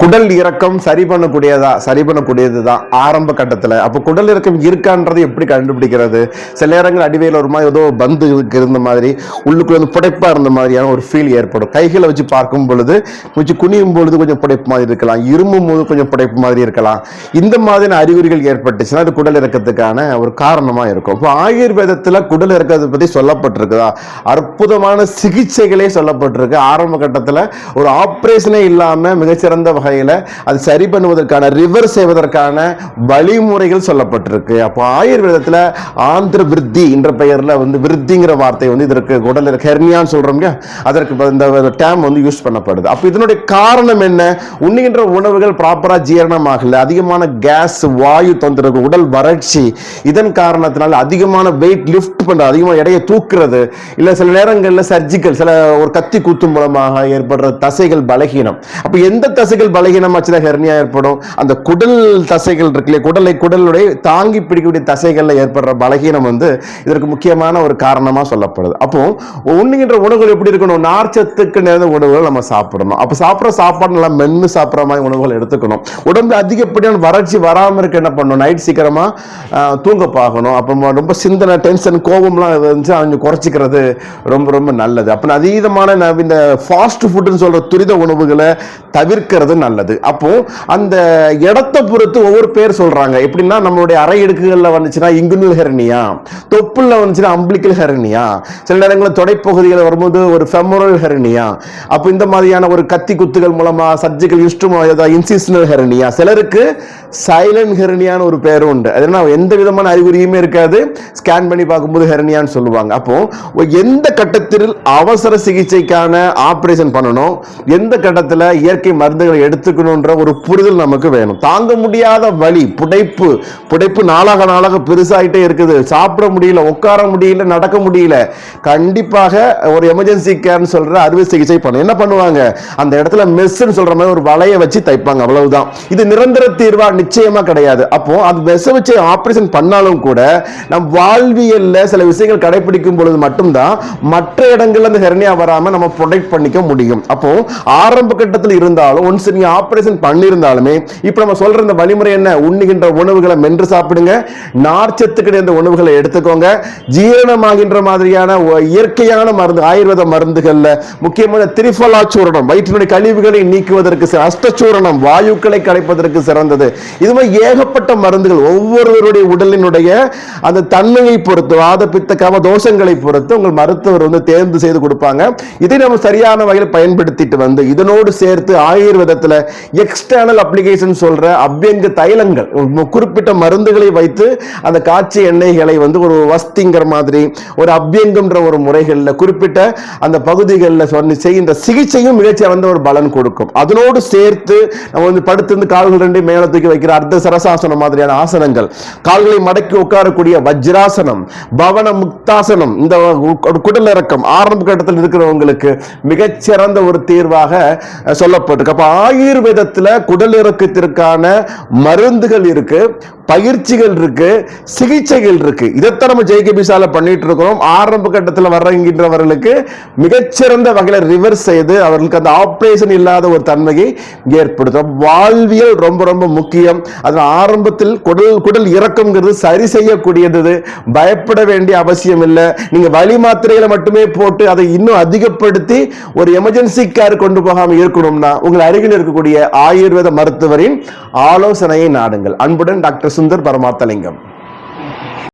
குடல் இறக்கம் சரி பண்ணக்கூடியதா? சரி பண்ணக்கூடியது தான் ஆரம்ப கட்டத்தில். அப்போ குடல் இறக்கம் இருக்கான்றது எப்படி கண்டுபிடிக்கிறது? சில நேரங்கள் அடிவையில் ஒரு மாதிரி ஏதோ பந்து இருந்த மாதிரி உள்ளுக்குள்ள வந்து புடைப்பா இருந்த மாதிரியான ஒரு ஃபீல் ஏற்படும். கைகளை வச்சு பார்க்கும் பொழுது கொஞ்சம் குனியும் பொழுது கொஞ்சம் புடைப்பு மாதிரி இருக்கலாம். இருமும் போது கொஞ்சம் புடைப்பு மாதிரி இருக்கலாம். இந்த மாதிரியான அறிகுறிகள் ஏற்பட்டுச்சுன்னா அது குடல் இறக்கத்துக்கான ஒரு காரணமாக இருக்கும். இப்போ ஆயுர்வேதத்தில் குடல் இறக்கத்தை பற்றி சொல்லப்பட்டிருக்குதா? அற்புதமான சிகிச்சைகளே சொல்லப்பட்டிருக்கு. ஆரம்ப கட்டத்தில் ஒரு ஆப்ரேஷனே இல்லாமல் மிகச்சிறந்த வகையில் அது சரி பண்ணுவதற்கான ரிவர்ஸ் செய்வதற்கான வழிமுறைகள் சொல்லப்பட்டிருக்கு. அப்போ ஆயுர்வேதத்தில் ஆந்திர விருத்தி என்ற பெயரில் வந்து விருத்திங்கிற வார்த்தை வந்து இதற்கு உடல் ஹெர்னியான்னு சொல்கிறோம் இல்லையா? அதற்கு இந்த டேம் வந்து யூஸ் பண்ணப்படுது. அப்போ இதனுடைய காரணம் என்ன? உண்ணுகின்ற உணவுகள் ப்ராப்பராக ஜீரணமாகல. அதிகமான கேஸ் வாயு தொந்தரவு உடல் வறட்சி இதன் காரணத்தினால அதிகமான வெயிட் லிஃப்ட் பண்ணுறது அதிகமாக எடையை தூக்குறது இல்லை சில நேரங்களில் சர்ஜிக்கல் சில ஒரு கத்தி கூத்து மூலமாக ஏற்படுற தசைகள் பலகீனம். அப்போ எந்த தசை தசைகள் பலகீனமாச்சுன்னா ஹெர்னியா ஏற்படும். அந்த குடல் தசைகள் இருக்குல்லையே? குடலை குடலுடைய தாங்கி பிடிக்கக்கூடிய தசைகளில் ஏற்படுற பலகீனம் வந்து இதற்கு முக்கியமான ஒரு காரணமா சொல்லப்படுது. அப்போ உண்ணுகின்ற உணவுகள் எப்படி இருக்கணும்? நார்ச்சத்துக்கு நிறைந்த உணவுகள் நம்ம சாப்பிடணும். அப்போ சாப்பிட்ற சாப்பாடு நல்லா மென்னு சாப்பிட்ற மாதிரி உணவுகள் எடுத்துக்கணும். உடம்பு அதிகப்படியான வறட்சி வராமல் இருக்க என்ன பண்ணணும்? நைட் சீக்கிரமா தூங்க பார்க்கணும் அப்புறமா ரொம்ப சிந்தனை டென்ஷன் கோபம்லாம் இருந்துச்சு அவங்க குறைச்சிக்கிறது ரொம்ப ரொம்ப நல்லது. அப்போ அதீதமான இந்த ஃபாஸ்ட் ஃபுட்டுன்னு சொல்ற துரித உணவுகளை தவிர்க்கிறது நல்லது. அப்போ அந்த இடத்தை பொறுத்து ஒவ்வொரு பேர் சொல்றாங்க. எப்படின்னா நம்மளுடைய அரை இடுக்குகளில் வந்துச்சுன்னா இங்குனல் ஹெரனியா தொப்புல வந்துச்சுன்னா அம்பிளிக்கல் ஹெரனியா சில நேரங்களில் தொடைப்பகுதிகள் வரும்போது ஒரு ஃபெமரல் ஹெரனியா அப்போ இந்த மாதிரியான ஒரு கத்தி குத்துகள் மூலமா சர்ஜிக்கல் இன்ஸ்ட்ருமெண்ட் இன்சிஸ்னல் ஹெரனியா சிலருக்கு சைலண்ட் ஹெரனியான்னு ஒரு பேரும் உண்டு. அது எந்த விதமான அறிகுறியுமே இருக்காது. ஸ்கேன் பண்ணி பார்க்கும்போது ஹெரனியான்னு சொல்லுவாங்க. அப்போ எந்த கட்டத்தில் அவசர சிகிச்சைக்கான ஆப்ரேஷன் பண்ணணும்? எந்த கட்டத்தில் இயற்கை மருந்துகளை எடுத்துக்கணுன்ற ஒரு புரிதல் நமக்கு வேணும். தாங்க முடியாத வலி புடைப்பு புடைப்பு நாளாக நாளாக பெருசாகிட்டே இருக்குது. சாப்பிட முடியல உட்கார முடியல நடக்க முடியல. கண்டிப்பாக ஒரு எமர்ஜென்சி கேர்னு சொல்ற அறுவை சிகிச்சை பண்ணணும் என்ன பண்ணுவாங்க? அந்த இடத்துல மெஸ்ன்னு சொல்ற மாதிரி ஒரு வலையை வச்சு தைப்பாங்க. அவ்வளவுதான். இது நிரந்தர தீர்வா நிச்சயமா கிடையாது. அப்போ அது மெஸ்ஸை வச்சு ஆபரேஷன் பண்ணாலும் கூட நம் வாழ்வியல்ல சில விஷயங்கள் கடைபிடிக்கும் பொழுது மட்டும்தான் மற்ற இடங்கள்ல அந்த ஹெர்னியா வராம நம்ம ப்ரொடெக்ட் பண்ணிக்க முடியும். அப்போ ஆரம்ப கட்டத்தில் இருந்தாலும் ஒன்ஸ் நீங்க ஆப்ரேஷன் பண்ணியிருந்தாலுமே இப்போ நம்ம சொல்ற இந்த வழிமுறை என்ன? உண்ணுகின்ற உணவுகளை மென்று சாப்பிடுங்க. நார்ச்சத்து நிறைந்த உணவுகளை எடுத்துக்கோங்க. ஜீரணமாகின்ற மாதிரியான இயற்கையான மருந்து ஆயுர்வேத மருந்துகள்ல முக்கியமான திரிஃபலா சூரணம் வயிற்றினுடைய கழிவுகளை நீக்குவதற்கு சி- அஷ்டச்சூரணம் வாயுக்களை கலைப்பதற்கு சிறந்தது. இது மாதிரி ஏகப்பட்ட மருந்துகள் ஒவ்வொருவருடைய உடலினுடைய அந்த தன்மையை பொறுத்து வாத பித்த கம தோஷங்களை பொறுத்து உங்கள் மருத்துவர் வந்து தேர்ந்து செய்து கொடுப்பாங்க. இதை நம்ம சரியான வகையில் பயன்படுத்திட்டு வந்து இதனோடு சேர்த்து ஆயுர்வேத இடத்துல எக்ஸ்டர்னல் அப்ளிகேஷன் சொல்ற அபியங்க தைலங்கள் குறிப்பிட்ட மருந்துகளை வைத்து அந்த காய்ச்சி எண்ணெய்களை வந்து ஒரு வஸ்திங்கிற மாதிரி ஒரு அபியங்கம்ன்ற ஒரு முறைகளில் குறிப்பிட்ட அந்த பகுதிகளில் சொன்ன செய்கின்ற சிகிச்சையும் மிகச்சிறந்த ஒரு பலன் கொடுக்கும். அதனோடு சேர்த்து நம்ம வந்து படுத்திருந்து கால்கள் ரெண்டு மேலே தூக்கி வைக்கிற அர்த்த சரசாசனம் மாதிரியான ஆசனங்கள் கால்களை மடக்கி உட்காரக்கூடிய வஜ்ராசனம் பவன முக்தாசனம் இந்த குடல் இறக்கம் ஆரம்ப கட்டத்தில் இருக்கிறவங்களுக்கு மிகச்சிறந்த ஒரு தீர்வாக சொல்லப்பட்டிருக்கு. அப்போ ஆயுர்வேதத்துல குடல் இறக்கத்திற்கான மருந்துகள் இருக்கு. பயிற்சிகள் இருக்கு சிகிச்சைகள் இருக்கு. இதைத்தான் நம்ம ஜெய்கபிசால பண்ணிட்டு இருக்கிறோம். ஆரம்ப கட்டத்தில் வர்றங்கின்றவர்களுக்கு மிகச்சிறந்த வகையில் ரிவர்ஸ் செய்து அவர்களுக்கு அந்த ஆப்ரேஷன் இல்லாத ஒரு தன்மையை ஏற்படுத்தும் வாழ்வியல் ரொம்ப ரொம்ப முக்கியம். அதில் ஆரம்பத்தில் குடல் குடல் இறக்கம்ங்கிறது சரி செய்யக்கூடியது. பயப்பட வேண்டிய அவசியம் இல்லை. நீங்க வலி மாத்திரைகளை மட்டுமே போட்டு அதை இன்னும் அதிகப்படுத்தி ஒரு எமர்ஜென்சி கேர் கொண்டு போகாமல் இருக்கணும்னா உங்கள் அருகில் இருக்கக்கூடிய ஆயுர்வேத மருத்துவரின் ஆலோசனையை நாடுங்கள். அன்புடன் டாக்டர் சுந்தர் பரமாத்தலிங்கம்.